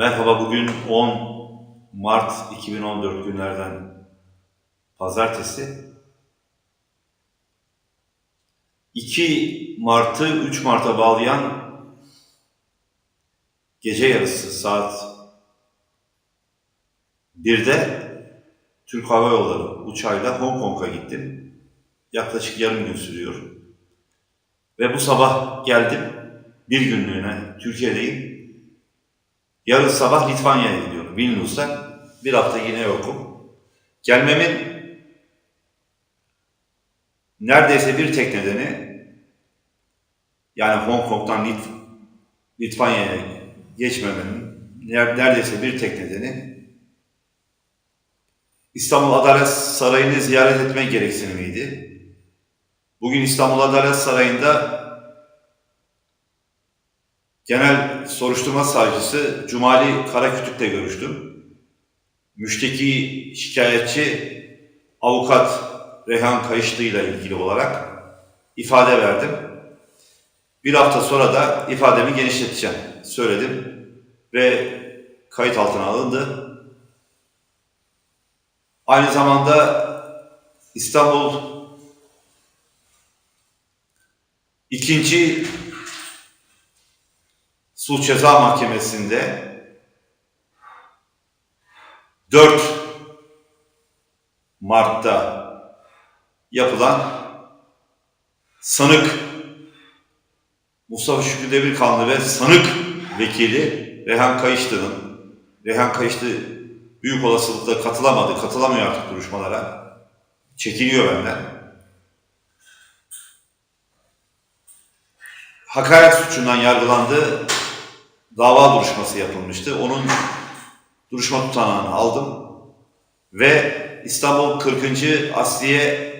Merhaba, bugün 10 Mart 2014 günlerden pazartesi. 2 Mart'ı 3 Mart'a bağlayan gece yarısı saat 1'de Türk Hava Yolları uçağıyla Hong Kong'a gittim. Yaklaşık yarım gün sürüyor. Ve bu sabah geldim bir günlüğüne Türkiye'deyim. Yarın sabah Litvanya'ya gidiyorum. Vilnius'ta. Bir hafta yine yokum. Gelmemin neredeyse bir tek nedeni yani Hong Kong'dan Lit Litvanya'ya geçmemenin ner- neredeyse bir tek nedeni İstanbul Adalet Sarayı'nı ziyaret etme gereksinimiydi. Bugün İstanbul Adalet Sarayı'nda Genel Soruşturma Savcısı Cumali Karakütük'le görüştüm. Müşteki şikayetçi avukat Rehan Kayışlı ile ilgili olarak ifade verdim. Bir hafta sonra da ifademi genişleteceğim söyledim ve kayıt altına alındı. Aynı zamanda İstanbul ikinci Sulh Ceza Mahkemesi'nde 4 Mart'ta yapılan sanık Mustafa Şükrü Demirkanlı ve sanık vekili Rehan Kayışlı'nın Rehan Kayışlı büyük olasılıkla katılamadı, katılamıyor artık duruşmalara. Çekiniyor benden. Hakaret suçundan yargılandı. Dava duruşması yapılmıştı. Onun duruşma tutanağını aldım. Ve İstanbul 40. Asliye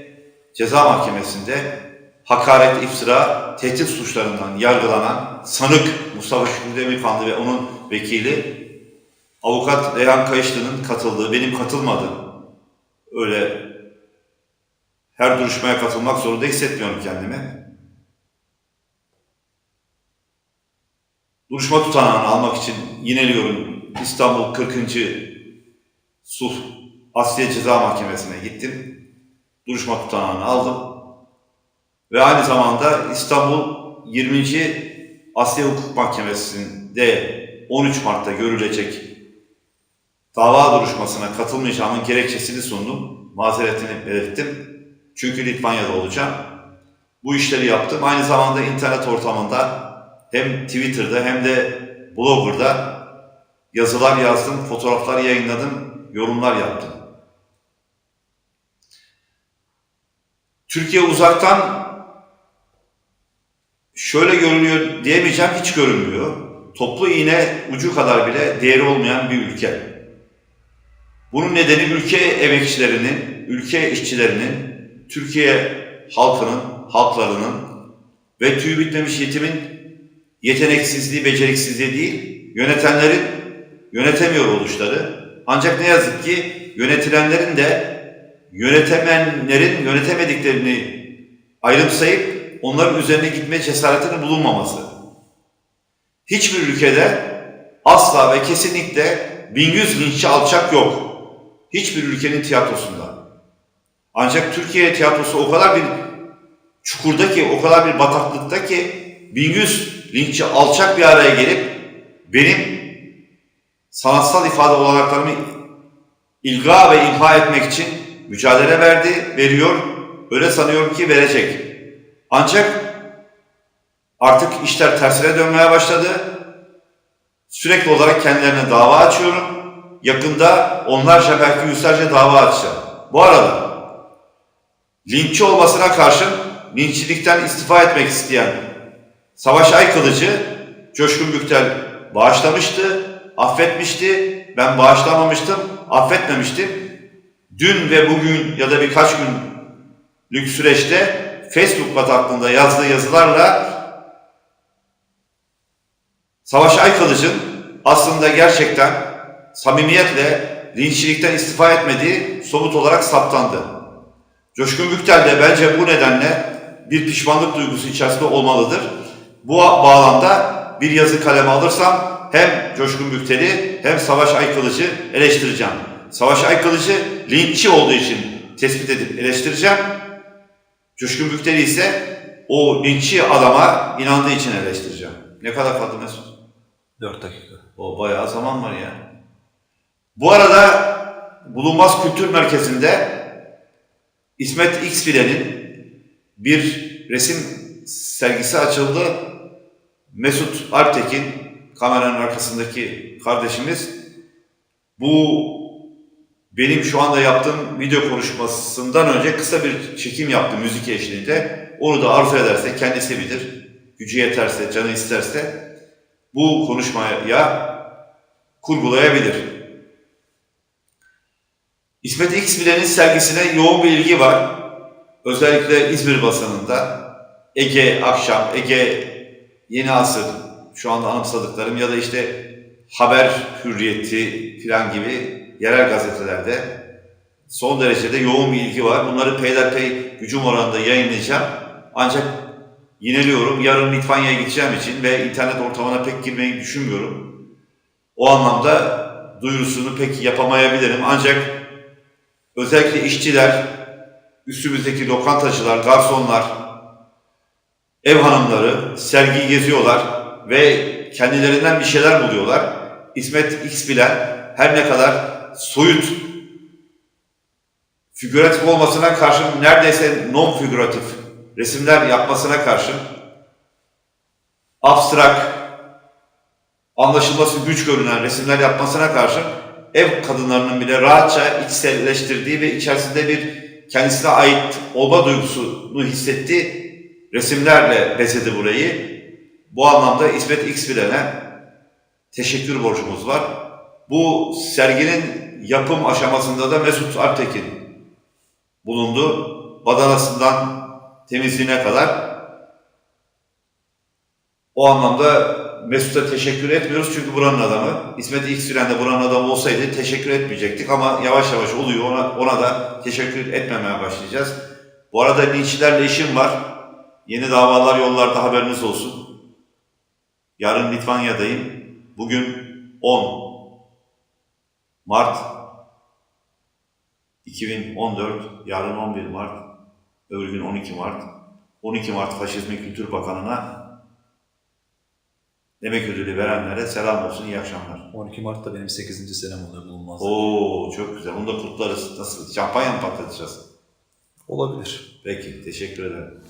Ceza Mahkemesi'nde hakaret, iftira, tehdit suçlarından yargılanan sanık Mustafa Şükrü Demirkanlı ve onun vekili avukat Reyhan Kayışlı'nın katıldığı, benim katılmadığım öyle her duruşmaya katılmak zorunda hissetmiyorum kendimi. Duruşma tutanağını almak için yineliyorum İstanbul 40. Sulh Asliye Ceza Mahkemesi'ne gittim. Duruşma tutanağını aldım. Ve aynı zamanda İstanbul 20. Asliye Hukuk Mahkemesi'nde 13 Mart'ta görülecek dava duruşmasına katılmayacağımın gerekçesini sundum. Mazeretini belirttim. Çünkü Litvanya'da olacağım. Bu işleri yaptım. Aynı zamanda internet ortamında hem Twitter'da hem de Blogger'da yazılar yazdım, fotoğraflar yayınladım, yorumlar yaptım. Türkiye uzaktan şöyle görünüyor diyemeyeceğim hiç görünmüyor. Toplu iğne ucu kadar bile değeri olmayan bir ülke. Bunun nedeni ülke emekçilerinin, ülke işçilerinin, Türkiye halkının, halklarının ve tüy bitmemiş yetimin yeteneksizliği, beceriksizliği değil, yönetenlerin yönetemiyor oluşları. Ancak ne yazık ki yönetilenlerin de yönetemenlerin yönetemediklerini ayrımsayıp onların üzerine gitme cesaretinin bulunmaması. Hiçbir ülkede asla ve kesinlikle 1100 linççi alçak yok. Hiçbir ülkenin tiyatrosunda. Ancak Türkiye tiyatrosu o kadar bir çukurda ki, o kadar bir bataklıkta ki 1100 linççi alçak bir araya gelip benim sanatsal ifade olanaklarımı ilga ve imha etmek için mücadele verdi, veriyor. Öyle sanıyorum ki verecek. Ancak artık işler tersine dönmeye başladı. Sürekli olarak kendilerine dava açıyorum. Yakında onlarca belki yüzlerce dava açacağım. Bu arada linççi olmasına karşın linççilikten istifa etmek isteyen Savaş Aykılıcı Coşkun Büktel bağışlamıştı, affetmişti. Ben bağışlamamıştım, affetmemiştim. Dün ve bugün ya da birkaç günlük süreçte Facebook bataklığında yazdığı yazılarla Savaş Aykılıç'ın aslında gerçekten samimiyetle linççilikten istifa etmediği somut olarak saptandı. Coşkun Büktel de bence bu nedenle bir pişmanlık duygusu içerisinde olmalıdır. Bu bağlamda bir yazı kaleme alırsam hem Coşkun Büktel'i hem Savaş Aykılıcı eleştireceğim. Savaş Aykılıcı linççi olduğu için tespit edip eleştireceğim. Coşkun Büktel'i ise o linççi adama inandığı için eleştireceğim. Ne kadar kaldı Mesut? 4 dakika. O bayağı zaman var ya. Bu arada Bulunmaz Kültür Merkezi'nde İsmet X File'nin bir resim sergisi açıldı. Mesut Alptekin, kameranın arkasındaki kardeşimiz, bu benim şu anda yaptığım video konuşmasından önce kısa bir çekim yaptı müzik eşliğinde. Onu da arzu ederse kendisi bilir. Gücü yeterse, canı isterse bu konuşmaya kurgulayabilir. İsmet X Bilen'in sergisine yoğun bir ilgi var. Özellikle İzmir basınında Ege Akşam, Ege Yeni Asır şu anda anımsadıklarım ya da işte Haber Hürriyeti falan gibi yerel gazetelerde son derecede yoğun bir ilgi var. Bunları peyderpey hücum oranında yayınlayacağım. Ancak yineliyorum. Yarın Litvanya'ya gideceğim için ve internet ortamına pek girmeyi düşünmüyorum. O anlamda duyurusunu pek yapamayabilirim. Ancak özellikle işçiler, üstümüzdeki lokantacılar, garsonlar, ev hanımları sergiyi geziyorlar ve kendilerinden bir şeyler buluyorlar. İsmet X bilen her ne kadar soyut, figüratif olmasına karşın neredeyse non figüratif resimler yapmasına karşın abstrak, anlaşılması güç görünen resimler yapmasına karşın ev kadınlarının bile rahatça içselleştirdiği ve içerisinde bir kendisine ait olma duygusunu hissettiği resimlerle bezedi burayı. Bu anlamda İsmet X bilene teşekkür borcumuz var. Bu serginin yapım aşamasında da Mesut Alptekin bulundu. Badanasından temizliğine kadar. O anlamda Mesut'a teşekkür etmiyoruz çünkü buranın adamı. İsmet X de buranın adamı olsaydı teşekkür etmeyecektik ama yavaş yavaş oluyor. Ona, ona da teşekkür etmemeye başlayacağız. Bu arada linçlerle işim var. Yeni davalar yollarda haberiniz olsun. Yarın Litvanya'dayım. Bugün 10 Mart 2014, yarın 11 Mart, öbür gün 12 Mart. 12 Mart Faşizmi Kültür Bakanı'na Demek ödülü verenlere selam olsun, iyi akşamlar. 12 Mart'ta benim 8. senem oluyor bulunmaz. Oo çok güzel, onu da kutlarız. Nasıl? Şampanya mı patlatacağız? Olabilir. Peki, teşekkür ederim.